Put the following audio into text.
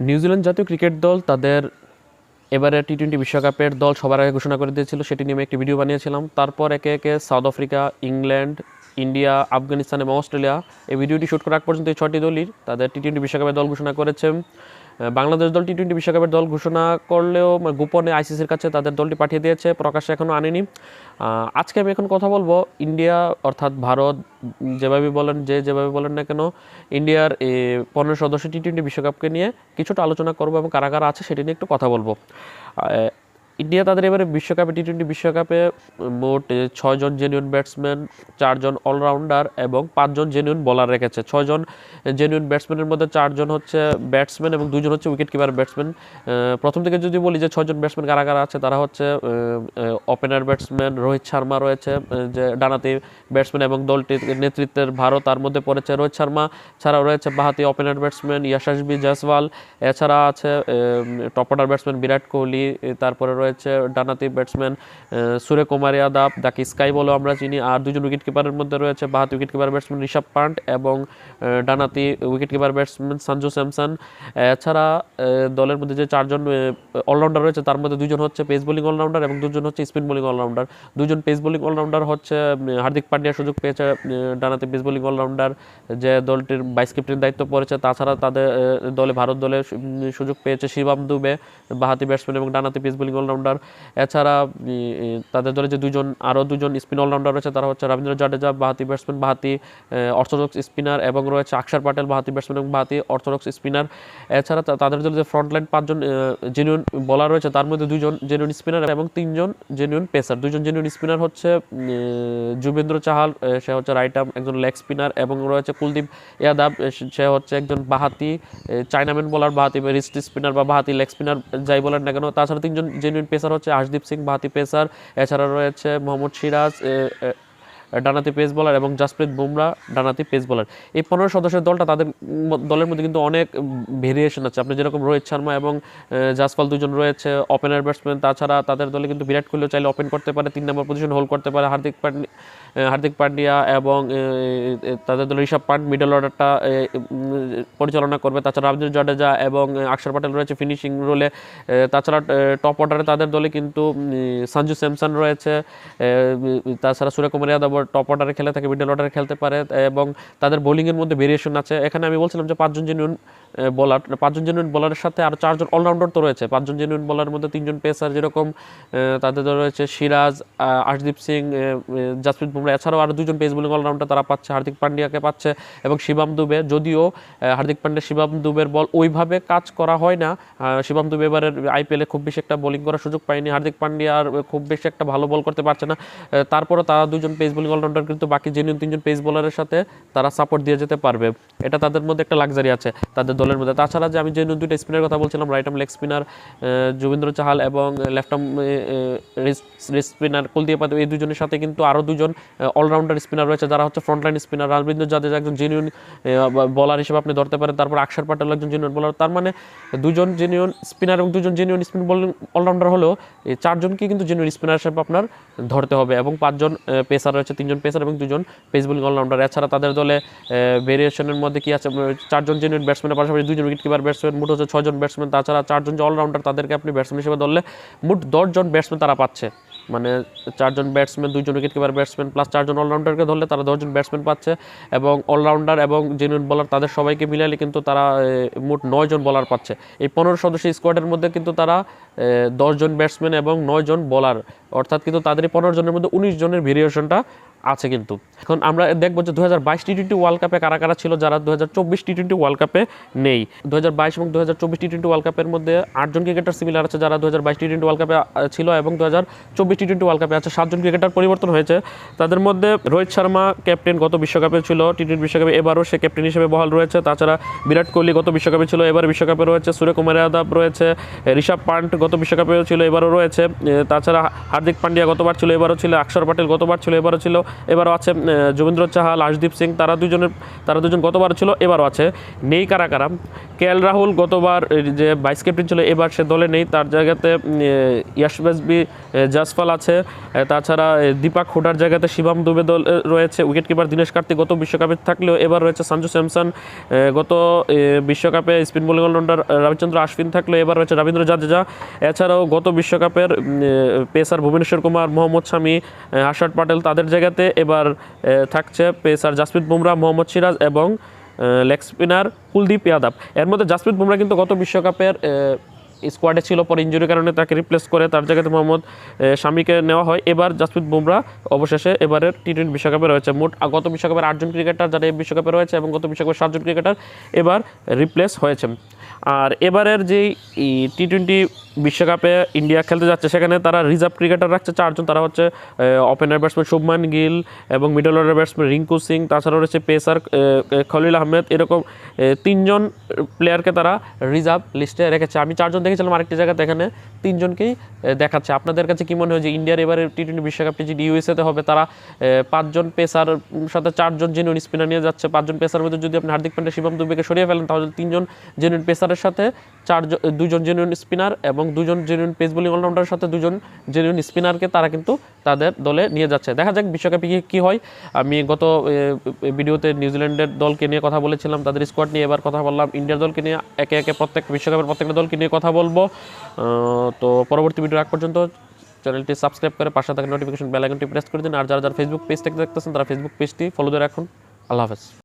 New Zealand জাতীয় cricket দল তাদের এবারে টি টোয়েন্টি বিশ্বকাপের দল সবার আগে ঘোষণা করে দিয়েছিল, সেটি নিয়ে আমি একটি ভিডিও বানিয়েছিলাম। তারপর একে একে South Africa, England, India, Afghanistan এবং অস্ট্রেলিয়া এই ভিডিওটি শ্যুট করার পর্যন্ত এই ছটি দলই তাদের টি টোয়েন্টি বিশ্বকাপের দল ঘোষণা করেছে। বাংলাদেশ দল টি টোয়েন্টি বিশ্বকাপের দল ঘোষণা করলেও মানে গোপনে আইসিসির কাছে তাদের দলটি পাঠিয়ে দিয়েছে, প্রকাশ্যে এখনও আনেনি। আজকে আমি এখন কথা বলব ইন্ডিয়া, অর্থাৎ ভারত, যেভাবে বলেন, যে যেভাবে বলেন না কেন, ইন্ডিয়ার পনেরো সদস্য টি টোয়েন্টি বিশ্বকাপকে নিয়ে কিছুটা আলোচনা করব এবং কারা কারা আছে সেটি নিয়ে একটু কথা বলব। ইন্ডিয়া তাদের এবারে বিশ্বকাপে টি টোয়েন্টি বিশ্বকাপে মোট ছয়জন জেনুইন ব্যাটসম্যান চারজন অলরাউন্ডার এবং পাঁচজন জেনুইন বোলার রেখেছে। ছয়জন জেনুইন ব্যাটসম্যানের মধ্যে চারজন হচ্ছে ব্যাটসম্যান এবং দুজন হচ্ছে উইকেট কিপার ব্যাটসম্যান প্রথম থেকে যদি বলি যে ছয়জন ব্যাটসম্যান কারা কারা আছে, তারা হচ্ছে ওপেনার ব্যাটসম্যান রোহিত শর্মা রয়েছে যে ডানাতি ব্যাটসম্যান এবং দলটির নেতৃত্বের ভারত, তার মধ্যে পড়েছে রোহিত শর্মা। ছাড়াও রয়েছে বাহাতি ওপেনার ব্যাটসম্যান ইয়াশাসবি জয়সওয়াল। এছাড়া আছে top order batsman Virat Kohli. তারপরে রয়েছে ডানাতি ব্যাটসম্যান সূর্যকুমার যাদব যাকে স্কাই বলেও আমরা চিনি। আর দুজন উইকেট কিপারের মধ্যে রয়েছে বাহাতি wicket keeper batsman Rishabh Pant এবং ডানাতি wicket keeper batsman Sanju Samson. এছাড়া দলের মধ্যে যে চারজন অলরাউন্ডার রয়েছে, তার মধ্যে দুজন হচ্ছে পেস বোলিং অলরাউন্ডার এবং দুজন হচ্ছে স্পিন বোলিং অলরাউন্ডার দুজন পেস বোলিং অলরাউন্ডার হচ্ছে হার্দিক পান্ডিয়া সুযোগ পেয়েছে ডানাতে পেস বোলিং অলরাউন্ডার যে দলটির ভাইস ক্যাপ্টেন দায়িত্ব পড়েছে। তাছাড়া তাদের দলে, ভারত দলে সুযোগ পেয়েছে শিবাম দুবে, বাহাতি ব্যাটসম্যান এবং ডানাতে পেস বোলিং অলরাউন্ডার এছাড়া তাদের দলে যে দুজন, আরও দুজন স্পিন অলরাউন্ডার রয়েছে। তারা হচ্ছে রবীন্দ্র জাডেজা, বাহাতি ব্যাটসম্যান বাহাতি অর্থোডক্স স্পিনার এবং রয়েছে আকসার পাটেল, বাহাতি ব্যাটসম্যান এবং বাহাতি অর্থোডক্স স্পিনার এছাড়া তাদের দলে যে ফ্রন্ট লাইন পাঁচজন জেনুইন বলার রয়েছে, তার মধ্যে দুজন জেনুইন স্পিনার এবং তিনজন জেনুইন পেসার দুজন জেনুইন স্পিনার হচ্ছে যুবেন্দ্র চাহাল সে হচ্ছে রাইট আর্ম একজন লেগ স্পিনার এবং রয়েছে কুলদীপ ইয়াদাব সে- সে হচ্ছে একজন বাহাতি চাইনাম্যান বলার বাহাতি রিস্ট স্পিনার বা বাহাতি লেগ স্পিনার যাই বলেন না কেন। তাছাড়া তিনজন জেনুইন পেসার হচ্ছে, আশদীপ সিং বাহাতি পেসার এছাড়া রয়েছে মোহাম্মদ সিরাজ ডানাতি পেস বোলার এবং জাসপ্রীত বুমরা ডানাতি পেস বোলার এই পনেরো সদস্যের দলটা তাদের দলের মধ্যে কিন্তু অনেক ভেরিয়েশন আছে। আপনি যেরকম রোহিত শর্মা এবং জাসপাল দুজন রয়েছে ওপেনার ব্যাটসম্যান তাছাড়া তাদের দলে কিন্তু বিরাট কোহলিও চাইলে ওপেন করতে পারে তিন নম্বর পজিশন হোল্ড করতে পারে হার্দিক পান্ডিয়া হার্দিক পান্ডিয়া এবং তাদের দলে ঋষভ পান্ট মিডল অর্ডারটা পরিচালনা করবে। তাছাড়া রবীন্দ্র জাডেজা এবং আহ, আকসর প্যাটেল রয়েছে ফিনিশিং রোলে তাছাড়া টপ অর্ডারে তাদের দলে কিন্তু সঞ্জু স্যামসন রয়েছে তাছাড়া সূর্যকুমার যাদব টপ অর্ডারে খেলে থাকে মিডল অর্ডারে খেলতে পারে এবং তাদের বোলিংয়ের মধ্যে ভেরিয়েশন আছে। এখানে আমি বলছিলাম যে পাঁচজন জেনুইন বলার পাঁচজন জেনুইন বলারের সাথে আরও চারজন অলরাউন্ডার তো রয়েছে। পাঁচজন জেনুইন বলারের মধ্যে তিনজন পেসার যেরকম তাদের রয়েছে সিরাজ আশদীপ সিং জাসপ্রীত বুমরা, এছাড়াও আরও দুজন পেস বোলিং অলরাউন্ডার তারা পাচ্ছে, হার্দিক পান্ডিয়াকে পাচ্ছে এবং শিবাম দুবে। যদিও হার্দিক পান্ডিয়া শিবাম দুবের বল ওইভাবে কাজ করা হয় না শিবাম দুবে এবারের আইপিএলে খুব বেশি একটা বোলিং করার সুযোগ পায়নি। হার্দিক পান্ডিয়া আর খুব বেশি একটা ভালো বল করতে পারছে না। তারপরও তারা দুজন পেস বোলিং অলরাউন্ডার কিন্তু বাকি জেনুইন তিনজন পেস বোলারের সাথে তারা সাপোর্ট দিয়ে যেতে পারবে। এটা তাদের মধ্যে একটা লাক্সারি আছে, তাদের দলের মধ্যে। তাছাড়া যে আমি জেনুইন দুইটা স্পিনের কথা বলছিলাম right arm leg spinner Yuzvendra Chahal এবং left arm spinner Kuldeep Yadav এই দুজনের সাথে কিন্তু আরও দুজন অলরাউন্ডার স্পিনার রয়েছে। যারা হচ্ছে ফ্রন্টলাইন স্পিনার রবীন্দ্র জাদেজা একজন জেনুইন বলার হিসেবে আপনি ধরতে পারেন। তারপর আকসার পাটেল একজন জেনুইন বলার তার মানে দুজন জেনুইন স্পিনার এবং দুজন জেনুইন স্পিন বলিং অলরাউন্ডার হলেও চারজনকে কিন্তু জেনুইন স্পিনার হিসেবে আপনার ধরতে হবে এবং পাঁচজন পেসার রয়েছে তিনজন পেসার এবং দুজন পেস বোলিং অলরাউন্ডার এছাড়া তাদের দলে ভেরিয়েশনের মধ্যে কি আছে? চারজন জেনুইন ব্যাটসম্যানের পাশাপাশি দুজন উইকেট কিপার ব্যাটসম্যান মোট হচ্ছে ছজন ব্যাটসম্যান তাছাড়া চারজন যে অলরাউন্ডার তাদেরকে আপনি ব্যাটসম্যান হিসেবে ধরলে মোট দশজন ব্যাটসম্যান তারা পাচ্ছে। মানে চারজন ব্যাটসম্যান দুইজন উইকেট কিপার ব্যাটসম্যান প্লাস চারজন অলরাউন্ডারকে ধরলে তারা দশজন ব্যাটসম্যান পাচ্ছে। এবং অলরাউন্ডার এবং জেনুইন বলার তাদের সবাইকে মিলালে কিন্তু তারা মোট নয়জন বলার পাচ্ছে। এই পনেরো সদস্য স্কোয়াডের মধ্যে কিন্তু তারা দশজন ব্যাটসম্যান এবং নয়জন বলার অর্থাৎ কিন্তু তাদের পনেরো জনের মধ্যে উনিশ জনের ভেরিয়েশনটা আছে কিন্তু। এখন আমরা দেখব যে দু হাজার বাইশ টি টোয়েন্টি ওয়ার্ল্ড কাপে কারা কারা ছিল যারা দু হাজার চব্বিশ টি টোয়েন্টি ওয়ার্ল্ড কাপে নেই। দু হাজার বাইশ এবং দু হাজার চব্বিশ টি টোয়েন্টি ওয়ার্ল্ড কাপের মধ্যে আটজন ক্রিকেটার সিমিলার আছে যারা দু হাজার বাইশ টি টোয়েন্টি ওয়ার্ল্ড কাপে ছিল এবং দু হাজার চব্বিশ টি টোয়েন্টি ওয়ার্ল্ড কাপে আছে। সাতজন ক্রিকেটার পরিবর্তন হয়েছে। তাদের মধ্যে রোহিত শর্মা ক্যাপ্টেন গত বিশ্বকাপে ছিল টি টোয়েন্টি বিশ্বকাপে। এবারও সে ক্যাপ্টেন হিসেবে বহাল রয়েছে। তাছাড়া বিরাট কোহলি গত বিশ্বকাপে ছিল, এবার বিশ্বকাপে রয়েছে। সূর্যকুমার যাদব রয়েছে। ঋষভ পান্ট গত বিশ্বকাপেও ছিল, এবারও রয়েছে। তাছাড়া হার্দিক পান্ডিয়া গতবার ছিল, এবারও ছিল। অক্ষর পাটেল গতবার ছিল, এবারও ছিল। এবারও আছে আহ, যবীন্দ্র চাহাল আশদীপ সিং তারা দুজনের তারা দুজন গতবার ছিল এবারও আছে। নেই কারা কারা? কে এল রাহুল গতবার যে ভাইস ক্যাপ্টেন ছিল এবার সে দলে নেই। তার জায়গাতে ইয়াসবাসবি জাসফাল আছে। তাছাড়া দীপাক হুডার জায়গাতে শিবাম দুবে দল রয়েছে। উইকেট কিপার দীনেশ কার্তিক গত বিশ্বকাপে থাকলেও এবার রয়েছে সঞ্জু স্যামসন। গত বিশ্বকাপে spin bowling allrounder Ravichandran Ashwin থাকলেও এবার রয়েছে রবীন্দ্র জাদেজা। এছাড়াও গত বিশ্বকাপের পেসার ভুবনেশ্বর কুমার মোহাম্মদ শামি এ, পাটেল তাদের জায়গাতে এবার থাকছে পেসার জাসপ্রীত বুমরা মোহাম্মদ সিরাজ এবং লেগ স্পিনার কুলদীপ যাদব। এর মধ্যে জাসপ্রীত বুমরা কিন্তু গত বিশ্বকাপের স্কোয়াডে ছিল পরে ইঞ্জুরির কারণে তাকে রিপ্লেস করে তার জায়গাতে মোহাম্মদ এ, শামিকে নেওয়া হয়। এবার জাসপ্রীত বুমরা অবশেষে এবারের টি টোয়েন্টি বিশ্বকাপে রয়েছে। মোট গত বিশ্বকাপের আটজন ক্রিকেটার যারা এই বিশ্বকাপে রয়েছে এবং গত বিশ্বকাপের সাতজন ক্রিকেটার এবার রিপ্লেস হয়েছে। আর এবারের যেই টি টোয়েন্টি বিশ্বকাপে ইন্ডিয়া খেলতে যাচ্ছে, সেখানে তারা রিজার্ভ ক্রিকেটার রাখছে চারজন। তারা হচ্ছে ওপেনার ব্যাটসম্যান শুভমান গিল এবং middle order batsman Rinku Singh. তাছাড়াও রয়েছে পেসার খলিল আহমেদ। এরকম তিনজন প্লেয়ারকে তারা রিজার্ভ লিস্টে রেখেছে। আমি চারজন দেখেছিলাম আরেকটি জায়গাতে, এখানে তিনজনকেই দেখাচ্ছে। আপনাদের কাছে কি মনে হয় যে ইন্ডিয়ার এবারে টি টোয়েন্টি বিশ্বকাপটি যদি ইউএসএতে হবে, তারা পাঁচজন পেসার সাথে চারজন জেনুইন স্পিনার নিয়ে যাচ্ছে? পাঁচজন পেসার মধ্যে যদি আপনি হার্দিক পান্ডে, শিবম দুবেকে সরিয়ে ফেলেন, তাহলে তিনজন জেনুইন পেসারের সাথে চারজন দুজন জেনুইন স্পিনার এবং দুজন জেনুইন পেস বোলিং অলরাউন্ডারের সাথে দুজন জেনুইন স্পিনারকে তারা কিন্তু তাদের দলে নিয়ে যাচ্ছে। দেখা যাক বিশ্বকাপে কি, কী হয়। আমি গত ভিডিওতে নিউজিল্যান্ডের দলকে নিয়ে কথা বলেছিলাম, তাদের স্কোয়াড নিয়ে এবার কথা বললাম, ইন্ডিয়ার দলকে নিয়ে, একে একে প্রত্যেক, বিশ্বকাপের প্রত্যেকটা দলকে নিয়ে কথা বলব। তো পরবর্তী ভিডিও আগ পর্যন্ত চ্যানেলটি সাবস্ক্রাইব করে পাশে থাকা নোটিফিকেশন বেল আইকনটি প্রেস করে দিন। আর যারা যারা ফেসবুক থেকে দেখতেছেন, তারা ফেসবুক পেজটি ফলো দিয়ে রাখুন। আল্লাহ হাফেজ।